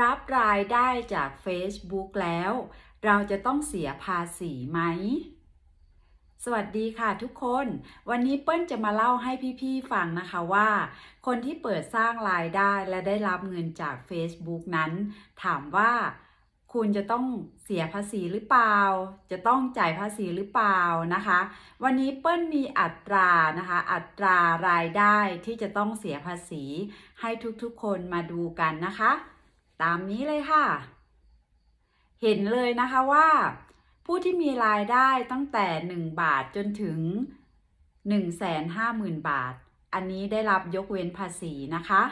รับรายได้จาก Facebook แล้ว เราจะต้องเสียภาษีไหม สวัสดีค่ะทุกคน วันนี้เปิ้ลจะมาเล่าให้พี่ๆฟังนะคะว่า คนที่เปิดสร้างรายได้และได้รับเงินจาก Facebook นั้น ถามว่าคุณจะต้องเสียภาษีหรือเปล่า จะต้องจ่ายภาษีหรือเปล่านะคะ วันนี้เปิ้ลมีอัตรานะคะ อัตรารายได้ที่จะต้องเสียภาษีให้ทุกๆคนมาดูกันนะคะ ตามนี้เลยค่ะ เห็นเลยนะคะว่า ผู้ที่มีรายได้ตั้งแต่ 1 บาทจนถึง 150,000 บาท อันนี้ได้รับยกเว้นภาษีนะคะ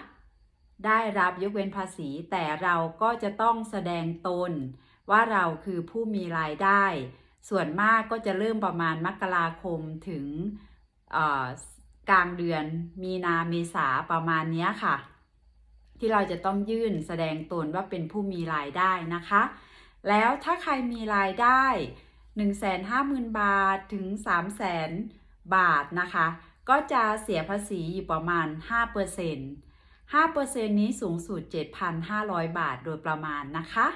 ได้รับยกเว้นภาษี แต่เราก็จะต้องแสดงตน ว่าเราคือผู้มีรายได้ ส่วนมากก็จะเริ่มประมาณมกราคมถึงกลางเดือนมีนาเมษาประมาณนี้ค่ะ ที่เราจะต้องยื่นแสดงตนว่าเป็นผู้มีรายได้นะคะ แล้วถ้าใครมีรายได้ 150,000 บาทถึง 300,000 บาทนะคะ ก็จะเสียภาษีอยู่ประมาณ 5% 5%นี้สูงสุด 7,500 บาทโดยประมาณนะคะ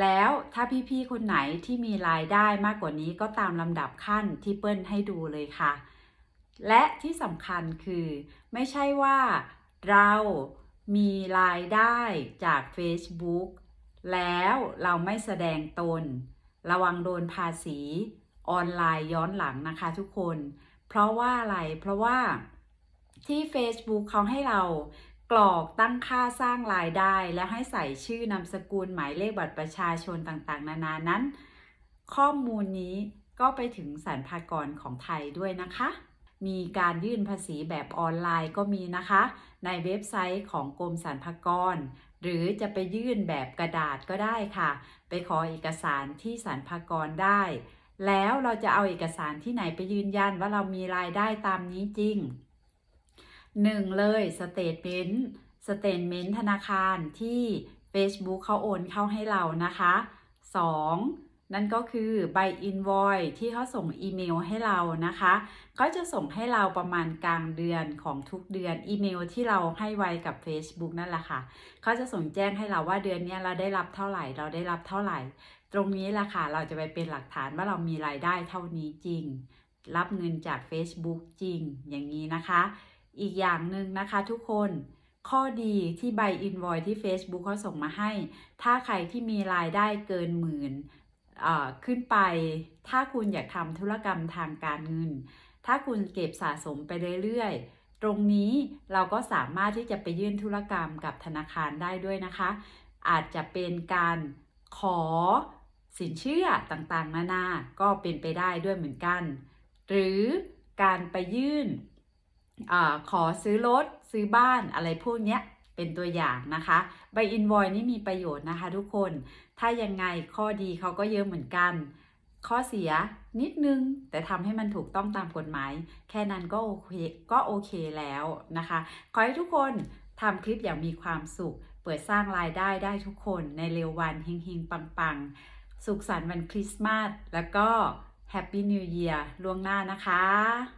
แล้วถ้าพี่ๆ คนไหนที่มีรายได้มากกว่านี้ก็ตามลำดับขั้นที่เปิ้ลให้ดูเลยค่ะ และที่สำคัญคือ ไม่ใช่ว่าเรา มีรายได้จาก Facebook แล้วเราไม่แสดงตน ระวังโดนภาษีออนไลน์ย้อนหลังนะคะทุกคน เพราะว่าอะไรเพราะว่าที่ Facebook เขาให้เรากรอกตั้งค่าสร้างรายได้ แล้วให้ใส่ชื่อนามสกุลหมายเลขบัตรประชาชนต่างๆ นานานั้น ข้อมูลนี้ก็ไปถึงสรรพากรของไทยด้วยนะคะ มีการยื่นภาษีแบบออนไลน์ก็มีนะคะ ในเว็บไซต์ของกรมสรรพากร หรือจะไปยื่นแบบกระดาษก็ได้ค่ะ ไปขอเอกสารที่สรรพากรได้ แล้วเราจะเอาเอกสารที่ไหนไปยืนยันว่าเรามีรายได้ตามนี้จริง 1. เลยสเตทเมนต์สเตทเมนต์ธนาคารที่ Facebook เขาโอนเข้าให้เรานะคะ 2. นั่นก็คือใบ invoice ที่เขาส่งอีเมลให้เรานะคะเขาจะส่งให้เราประมาณกลางเดือนของทุกเดือนอีเมลที่เราให้ไว้กับ Facebook นั่นแหละค่ะเขาจะส่งแจ้งให้เราว่าเดือนนี้เราได้รับเท่าไหร่เราได้รับเท่าไหร่ ตรงนี้แหละค่ะเราจะไปเป็นหลักฐานว่าเรามีรายได้เท่านี้จริง รับเงินจาก Facebook จริง อย่างนี้นะคะ อีกอย่างหนึ่งนะคะทุกคนข้อดีที่ใบ invoice ที่ Facebook เขาส่งมาให้ ถ้าใครที่มีรายได้เกินหมื่น ขึ้นไป ถ้าคุณอยากทำธุรกรรมทางการเงิน ถ้าคุณเก็บสะสมไปเรื่อยๆ ตรงนี้เราก็สามารถที่จะไปยื่นธุรกรรมกับธนาคารได้ด้วยนะคะ อาจจะเป็นการขอสินเชื่อต่างๆ นานา ก็เป็นไปได้ด้วยเหมือนกัน หรือการไปยื่นอขอซื้อรถซื้อบ้านอะไรพวกเนี้ย เป็นตัวอย่างนะคะใบอินวอยนี่มีประโยชน์นะคะ ทุกคนถ้ายังไงข้อดีเขาก็เยอะเหมือนกัน ข้อเสียนิดนึง แต่ทำให้มันถูกต้องตามกฎหมาย แค่นั้นก็โอเคก็โอเคแล้วนะคะ ขอให้ทุกคนทำคลิปอย่างมีความสุข เปิดสร้างรายได้ได้ทุกคนในเร็ววันเฮงๆ ปังๆ สุขสันต์วันคริสต์มาสแล้วก็แฮปปี้นิว e ยียร์ล่วงหน้านะคะ